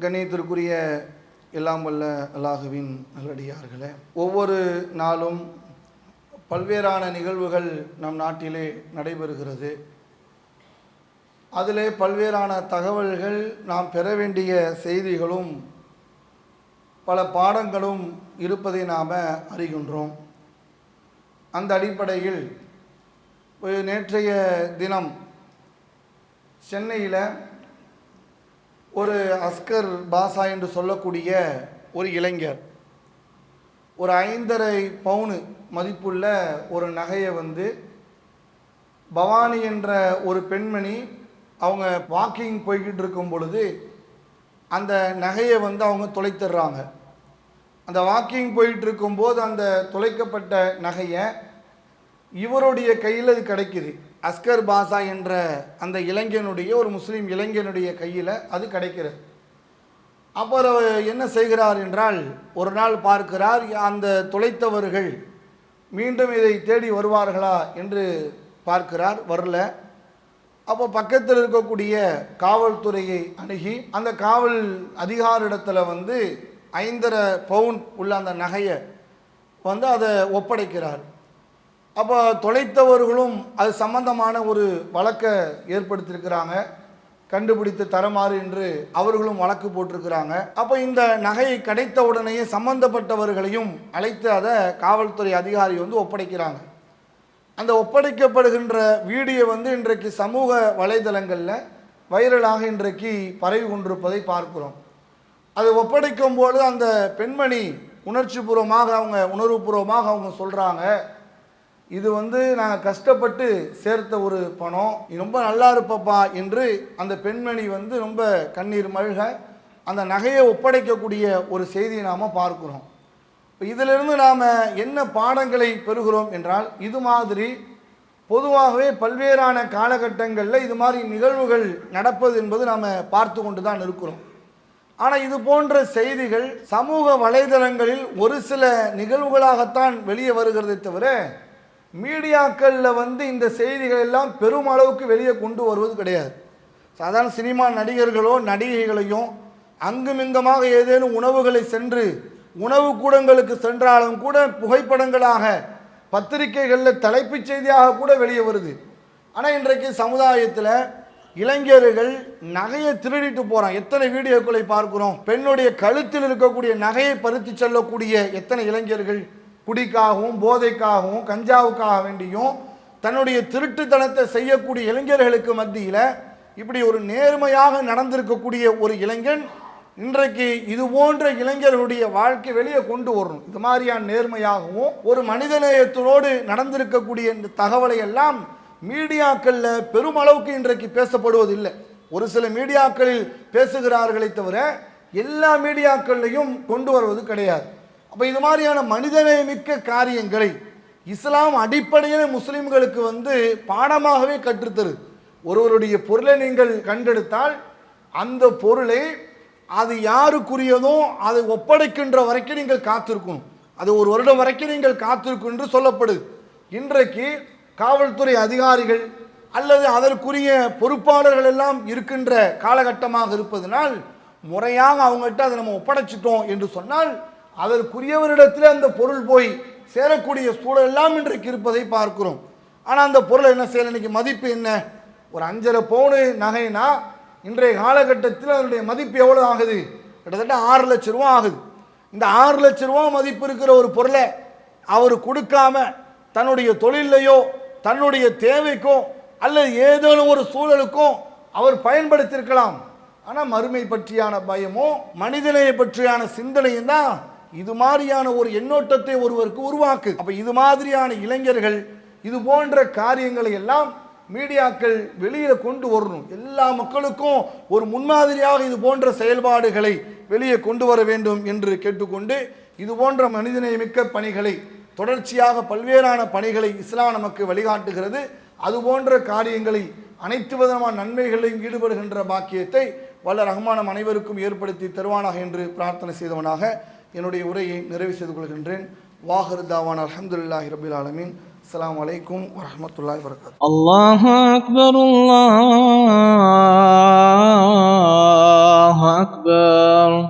கண்ணியத்திற்குரிய எல்லாம் வல்ல அல்லாஹுவின் நல்லடியார்களே ஒவ்வொரு நாளும் பல்வேறான நிகழ்வுகள் நம் நாட்டிலே நடைபெறுகிறது. அதிலே பல்வேறான தகவல்கள் நாம் பெற வேண்டிய செய்திகளும் பல பாடங்களும் இருப்பதை நாம் அறிகின்றோம். அந்த அடிப்படையில் ஒரு நேற்றைய தினம் சென்னையில் ஒரு அஸ்கர் பாசா என்று சொல்லக்கூடிய ஒரு இளைஞர். ஒரு ஐந்தரை பவுனு மதிப்புள்ள ஒரு நகையை வந்து பவானி என்ற ஒரு பெண்மணி அவங்க வாக்கிங் போய்கிட்டு இருக்கும் பொழுது அந்த நகையை வந்து அவங்க தொலைத்துடுறாங்க. அந்த வாக்கிங் போயிட்டு இருக்கும்போது அந்த தொலைக்கப்பட்ட நகையை இவருடைய கையில் அது கிடைக்குது. அஸ்கர் பாசா என்ற அந்த இளைஞனுடைய ஒரு முஸ்லீம் இளைஞனுடைய கையில் அது கிடைக்கிறது. அப்போ என்ன செய்கிறார் என்றால் ஒரு நாள் பார்க்கிறார் அந்த தொலைத்தவர்கள் மீண்டும் இதை தேடி வருவார்களா என்று பார்க்கிறார் வரல. அப்போ பக்கத்தில் இருக்கக்கூடிய காவல்துறையை அணுகி அந்த காவல் அதிகாரிடத்தில் வந்து ஐந்தரை பவுன் உள்ள அந்த நகையை வந்து அதை ஒப்படைக்கிறார். அப்போ தொலைத்தவர்களும் அது சம்பந்தமான ஒரு வழக்கை ஏற்படுத்தியிருக்கிறாங்க. கண்டுபிடித்து தரமாறு என்று அவர்களும் வழக்கு போட்டிருக்கிறாங்க. அப்போ இந்த நகையை கிடைத்த உடனேயே சம்பந்தப்பட்டவர்களையும் அழைத்து அதை காவல்துறை அதிகாரி வந்து ஒப்படைக்கிறாங்க. அந்த ஒப்படைக்கப்படுகின்ற வீடியோ வந்து இன்றைக்கு சமூக வலைதளங்களில் வைரலாக இன்றைக்கு பரவி கொண்டிருப்பதை பார்க்கிறோம். அது ஒப்படைக்கும் போது அந்த பெண்மணி உணர்ச்சிபூர்வமாக அவங்க உணர்வுபூர்வமாக அவங்க சொல்கிறாங்க இது வந்து நாங்கள் கஷ்டப்பட்டு சேர்த்த ஒரு பணம். ரொம்ப நல்லா இருப்பப்பா என்று அந்த பெண்மணி வந்து ரொம்ப கண்ணீர் மழுக அந்த நகையை ஒப்படைக்கக்கூடிய ஒரு செய்தியை நாம் பார்க்குறோம். இப்போ இதிலிருந்து நாம் என்ன பாடங்களை பெறுகிறோம் என்றால் இது மாதிரி பொதுவாகவே பல்வேறான காலகட்டங்களில் இது மாதிரி நிகழ்வுகள் நடப்பது என்பது நாம் பார்த்து கொண்டு தான் இருக்கிறோம். ஆனால் இது போன்ற செய்திகள் சமூக வலைதளங்களில் ஒரு சில நிகழ்வுகளாகத்தான் வெளியே வருகிறதை தவிர மீடியாக்களில் வந்து இந்த செய்திகள் எல்லாம் பெருமளவுக்கு வெளியே கொண்டு வருவது கிடையாது. சாதாரண சினிமா நடிகர்களோ நடிகைகளையும் அங்குமிங்கமாக ஏதேனும் உணவுகளை சென்று உணவு கூடங்களுக்கு சென்றாலும் கூட புகைப்படங்களாக பத்திரிகைகளில் தலைப்புச் செய்தியாக கூட வெளியே வருது. ஆனால் இன்றைக்கு சமுதாயத்தில் இளைஞர்கள் நகையை திருடிட்டு போகிறான் எத்தனை வீடியோக்களை பார்க்கிறோம்? பெண்ணுடைய கழுத்தில் இருக்கக்கூடிய நகையை பறித்து செல்லக்கூடிய எத்தனை இளைஞர்கள்? குடிக்காகவும் போதைக்காகவும் கஞ்சாவுக்காக வேண்டியும் தன்னுடைய திருட்டுத்தனத்தை செய்யக்கூடிய இளைஞர்களுக்கு மத்தியில் இப்படி ஒரு நேர்மையாக நடந்திருக்கக்கூடிய ஒரு இளைஞன் இன்றைக்கு இது போன்ற இளைஞர்களுடைய வாழ்க்கை வெளியே கொண்டு வரணும். இது மாதிரியான நேர்மையாகவும் ஒரு மனிதநேயத்தோடு நடந்திருக்கக்கூடிய இந்த தகவலை எல்லாம் மீடியாக்களில் பெருமளவுக்கு இன்றைக்கு பேசப்படுவதில்லை. ஒரு சில மீடியாக்களில் பேசுகிறார்களே தவிர எல்லா மீடியாக்கள்லையும் கொண்டு வருவது கிடையாது. அப்போ இது மாதிரியான மனிதநேயமிக்க காரியங்களை இஸ்லாம் அடிப்படையில் முஸ்லீம்களுக்கு வந்து பாடமாகவே கற்றுத்தரு. ஒருவருடைய பொருளை நீங்கள் கண்டெடுத்தால் அந்த பொருளை அது யாருக்குரியதோ அதை ஒப்படைக்கின்ற வரைக்கும் நீங்கள் காத்திருக்கணும். அது ஒரு வருடம் வரைக்கும் நீங்கள் காத்திருக்கும் என்று சொல்லப்படுது இன்றைக்கு காவல்துறை அதிகாரிகள் அல்லது அதற்குரிய பொறுப்பாளர்கள் எல்லாம் இருக்கின்ற காலகட்டமாக இருப்பதனால் முறையாக அவங்கள்ட்ட அதை நம்ம ஒப்படைச்சிட்டோம் என்று சொன்னால் அதற்குரியவரிடத்தில் அந்த பொருள் போய் சேரக்கூடிய சூழல் எல்லாம் இன்றைக்கு இருப்பதை பார்க்கிறோம். ஆனால் அந்த பொருள் என்ன செய்யல? இன்னைக்கு மதிப்பு என்ன? ஒரு அஞ்சரை பவுனு நகைனா இன்றைய காலகட்டத்தில் அதனுடைய மதிப்பு எவ்வளோ ஆகுது? கிட்டத்தட்ட ஆறு லட்ச ரூபா ஆகுது. இந்த ஆறு லட்ச ரூபா மதிப்பு இருக்கிற ஒரு பொருளை அவர் கொடுக்காம தன்னுடைய தொழிலையோ தன்னுடைய தேவைக்கோ அல்லது ஏதேனும் ஒரு சூழலுக்கோ அவர் பயன்படுத்தியிருக்கலாம். ஆனால் மறுமை பற்றியான பயமோ மனிதனையை பற்றியான சிந்தனையும் தான் இது மாதிரியான ஒரு எண்ணோட்டத்தை ஒருவருக்கு உருவாக்கு. அப்போ இது மாதிரியான இளைஞர்கள் இது போன்ற காரியங்களை எல்லாம் மீடியாக்கள் வெளியில கொண்டு வரணும். எல்லா மக்களுக்கும் ஒரு முன்மாதிரியாக இது போன்ற செயல்பாடுகளை வெளியே கொண்டு வர வேண்டும் என்று கேட்டுக்கொண்டு இது போன்ற மனிதநேயமிக்க பணிகளை தொடர்ச்சியாக பல்வேறான பணிகளை இஸ்லாம் நமக்கு வழிகாட்டுகிறது. அது போன்ற காரியங்களில் அனைத்து விதமான நன்மைகளையும் ஈடுபடுகின்ற பாக்கியத்தை வல்ல ரஹ்மானம் அனைவருக்கும் ஏற்படுத்தி தருவானாக என்று பிரார்த்தனை செய்தவனாக என்னுடைய உரையை நிறைவு செய்து கொள்கின்றேன். வாஹர் தாவான் அலமதுல்லாஹி ரபில் ஆலமீன். அஸ்லாம் வலைக்கும் வரமத்துல்லாஹ் வரகாத் அல்லாஹ் அக்பர் அக்பர்